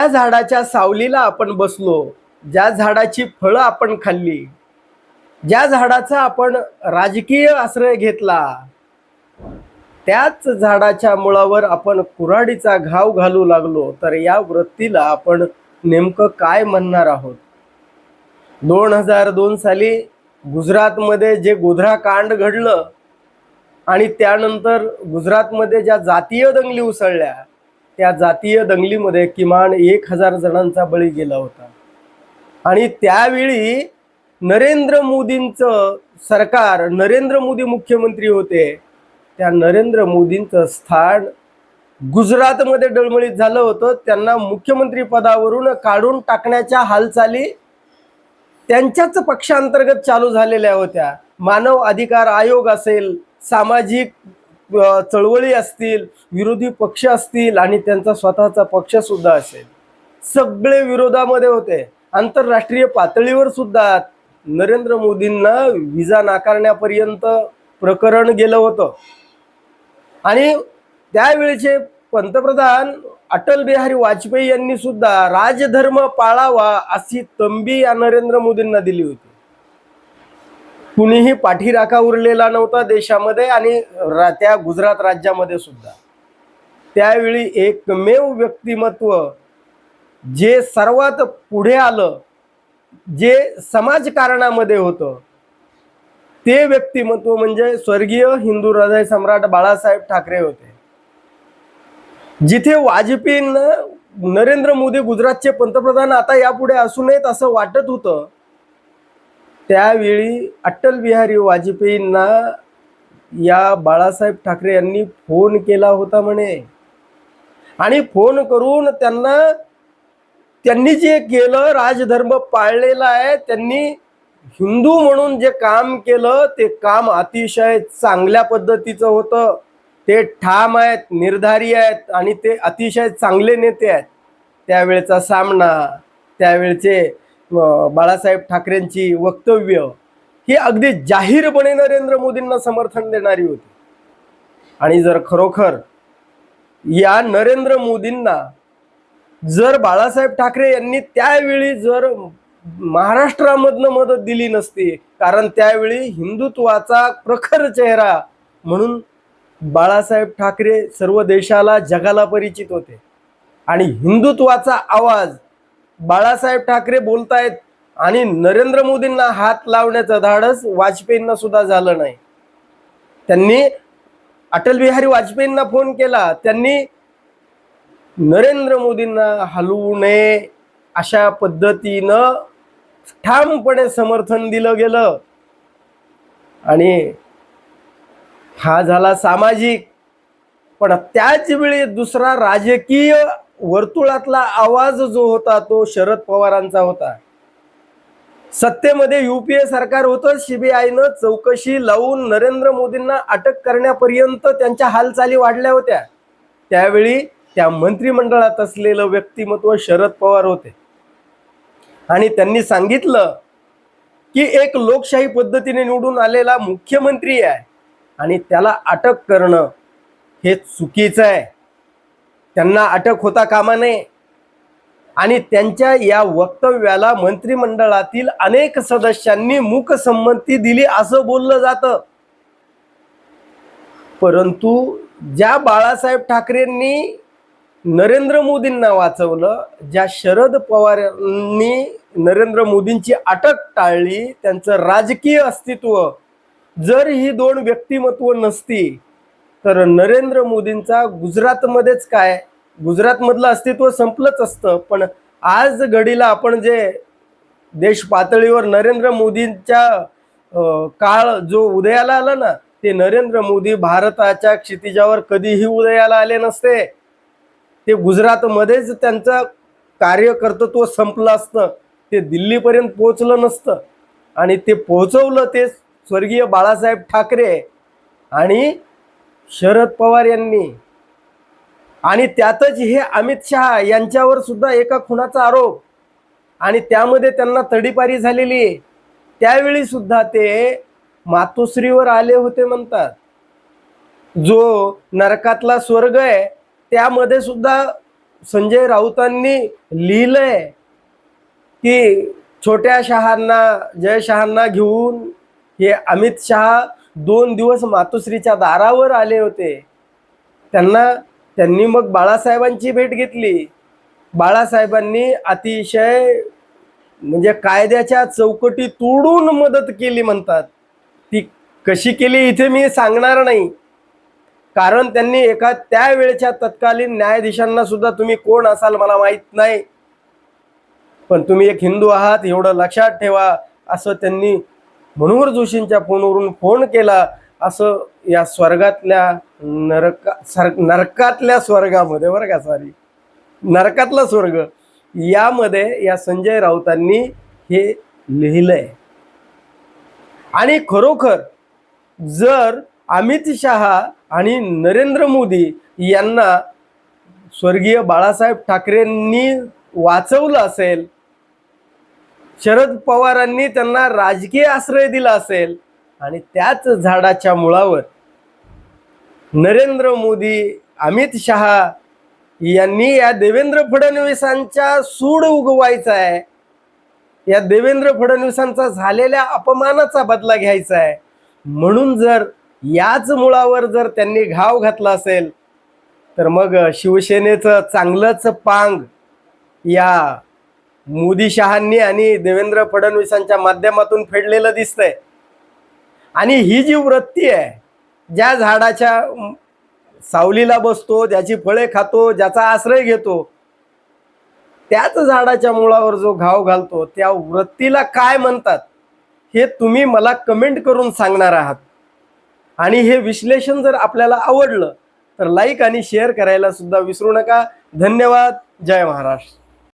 ज्या झाडाच्या सावलीला आपण बसलो ज्या झाडाची फळं आपण खाल्ली ज्या झाडाचा आपण राजकीय आश्रय घेतला त्याच झाडाच्या मुळावर आपण कुऱ्हाडीचा घाव घालू लागलो तर या वृत्तीला आपण नेमकं काय म्हणणार आहोत? दोन हजार दोन साली गुजरातमध्ये जे गोधरा कांड घडलं आणि त्यानंतर गुजरातमध्ये ज्या जातीय दंगली उसळल्या त्या जातीय दंगलीमध्ये किमान एक हजार जणांचा बळी गेला होता. आणि त्यावेळी नरेंद्र मोदींचं सरकार नरेंद्र मोदी मुख्यमंत्री होते त्या नरेंद्र मोदींचं स्थान गुजरातमध्ये डळमळीत झालं होतं. त्यांना मुख्यमंत्री पदावरून काढून टाकण्याच्या हालचाली त्यांच्याच पक्षांतर्गत चालू झालेल्या होत्या. मानव अधिकार आयोग असेल सामाजिक चळवळी असतील विरोधी पक्ष असतील आणि त्यांचा स्वतःचा पक्ष सुद्धा असेल. सगळे विरोधामध्ये होते. आंतरराष्ट्रीय पातळीवर सुद्धा नरेंद्र मोदींना विजा नाकारण्यापर्यंत प्रकरण गेलं होतं. आणि त्यावेळेचे पंतप्रधान अटल बिहारी वाजपेयी यांनी सुद्धा राजधर्म पाळावा अशी तंबी या नरेंद्र मोदींना दिली होती. कुणीही पाठीराखा उरलेला नव्हता देशामध्ये आणि रा- त्या गुजरात राज्यामध्ये सुद्धा. त्यावेळी एकमेव व्यक्तिमत्व जे सर्वात पुढे आलं जे समाजकारणामध्ये होतं ते व्यक्तिमत्व म्हणजे स्वर्गीय हिंदू हृदय सम्राट बाळासाहेब ठाकरे होते. जिथे वाजपेयींना नरेंद्र मोदी गुजरातचे पंतप्रधान आता यापुढे असू नयेत असं वाटत होतं त्यावेळी अटल बिहारी वाजपेयींना या बाळासाहेब ठाकरे यांनी फोन केला होता म्हणे. आणि फोन करून त्यांना त्यांनी जे केलं राजधर्म पाळलेला आहे त्यांनी हिंदू म्हणून जे काम केलं ते काम अतिशय चांगल्या पद्धतीचं होतं. ते ठाम आहेत निर्धारी आहेत आणि ते अतिशय चांगले नेते आहेत. त्यावेळेचा सामना त्यावेळचे बाळासाहेब ठाकरेंची वक्तव्य ही अगदी जाहीरपणे नरेंद्र मोदींना समर्थन देणारी होती. आणि जर खरोखर या नरेंद्र मोदींना जर बाळासाहेब ठाकरे यांनी त्यावेळी जर महाराष्ट्रामधनं मदत दिली नसती कारण त्यावेळी हिंदुत्वाचा प्रखर चेहरा म्हणून बाळासाहेब ठाकरे सर्व देशाला जगाला परिचित होते. आणि हिंदुत्वाचा आवाज बाळासाहेब ठाकरे बोलतायत आणि नरेंद्र मोदींना हात लावण्याचं धाडस वाजपेयींना सुद्धा झालं नाही. त्यांनी अटल बिहारी वाजपेयींना फोन केला त्यांनी नरेंद्र मोदींना हलवू नये अशा पद्धतीनं ठामपणे समर्थन दिलं गेलं. आणि हा झाला सामाजिक पण त्याच वेळी दुसरा राजकीय वर्तुळातला आवाज जो होता तो शरद पवारांचा होता. सत्तेमध्ये युपीए सरकार होतं सीबीआयनं चौकशी लावून नरेंद्र मोदींना अटक करण्यापर्यंत त्यांच्या हालचाली वाढल्या होत्या. त्यावेळी त्या मंत्रिमंडळात असलेलं व्यक्तिमत्व शरद पवार होते. आणि त्यांनी सांगितलं की एक लोकशाही पद्धतीने निवडून आलेला मुख्यमंत्री आहे आणि त्याला अटक करणं हे चुकीचं आहे. त्यांना अटक होता कामा नये. आणि त्यांच्या या वक्तव्याला मंत्रिमंडळातील अनेक सदस्यांनी मूकसंमती दिली असं बोललं जातं. परंतु ज्या बाळासाहेब ठाकरेंनी नरेंद्र मोदींना वाचवलं ज्या शरद पवारांनी नरेंद्र मोदींची अटक टाळली त्यांचं राजकीय अस्तित्व जर ही दोन व्यक्तिमत्व नसती तर नरेंद्र मोदींचा गुजरातमध्येच काय? गुजरातमधलं अस्तित्व संपलंच असतं. पण आज घडीला आपण जे देश पातळीवर नरेंद्र मोदींच्या काळ जो उदयाला आला ना ते नरेंद्र मोदी भारताच्या क्षितिजावर कधीही उदयाला आले नसते. ते गुजरातमध्येच त्यांचं कार्यकर्तृत्व संपलं असतं. ते दिल्लीपर्यंत पोहोचलं नसतं. आणि ते पोहोचवलं ते स्वर्गीय बाळासाहेब ठाकरे. आणि शरद पवार यांनी. आणि त्यातच हे अमित शहा यांच्यावर सुद्धा एका खुनाचा आरोप. आणि त्यामध्ये त्यांना तडीपारी झालेली आहे. त्यावेळी सुद्धा ते मातोश्रीवर आले होते म्हणतात. जो नरकातला स्वर्ग आहे त्यामध्ये सुद्धा संजय राऊतांनी लिहिलंय की छोट्या शहांना जय शहांना घेऊन हे अमित शहा दोन दिवस मातोश्रीच्या दारावर आले होते. त्यांना त्यांनी मग बाळासाहेबांची भेट घेतली. बाळासाहेबांनी अतिशय म्हणजे कायद्याच्या चौकटी तोडून मदत केली म्हणतात. ती कशी केली इथे मी सांगणार नाही. कारण त्यांनी एका त्यावेळेच्या तत्कालीन न्यायाधीशांना सुद्धा तुम्ही कोण असाल मला माहीत नाही. पण तुम्ही एक हिंदू आहात एवढं लक्षात ठेवा असं त्यांनी मनोहर जोशींच्या फोनवरून फोन केला असं या स्वर्गातल्या नरका सर नरकातल्या स्वर्गामध्ये बरं का सॉरी नरकातला स्वर्ग. यामध्ये या संजय राऊतांनी हे लिहिलंय. आणि खरोखर जर अमित शहा आणि नरेंद्र मोदी यांना स्वर्गीय बाळासाहेब ठाकरेंनी वाचवलं असेल शरद पवारांनी त्यांना राजकीय आश्रय दिला असेल आणि त्याच झाडाच्या मुळावर नरेंद्र मोदी अमित शहा यांनी या देवेंद्र फडणवीसांच्या सूड उगवायचा आहे. या देवेंद्र फडणवीसांचा झालेल्या अपमानाचा बदला घ्यायचा आहे. म्हणून जर याच मुळावर जर त्यांनी घाव घातला असेल तर मग शिवसेनेचं चांगलंच पांग या मोदी शहांनी आणि देवेंद्र फडणवीसांच्या माध्यमातून फेडलेलं दिसतंय. आणि ही जी वृत्ती आहे ज्या झाडाच्या सावलीला बसतो ज्याची फळे खातो ज्याचा आश्रय घेतो त्याच झाडाच्या मुळावर जो घाव घालतो त्या वृत्तीला काय म्हणतात हे तुम्ही मला कमेंट करून सांगणार आहात. आणि हे विश्लेषण जर आपल्याला आवडलं तर लाईक आणि शेअर करायला सुद्धा विसरू नका. धन्यवाद. जय महाराष्ट्र.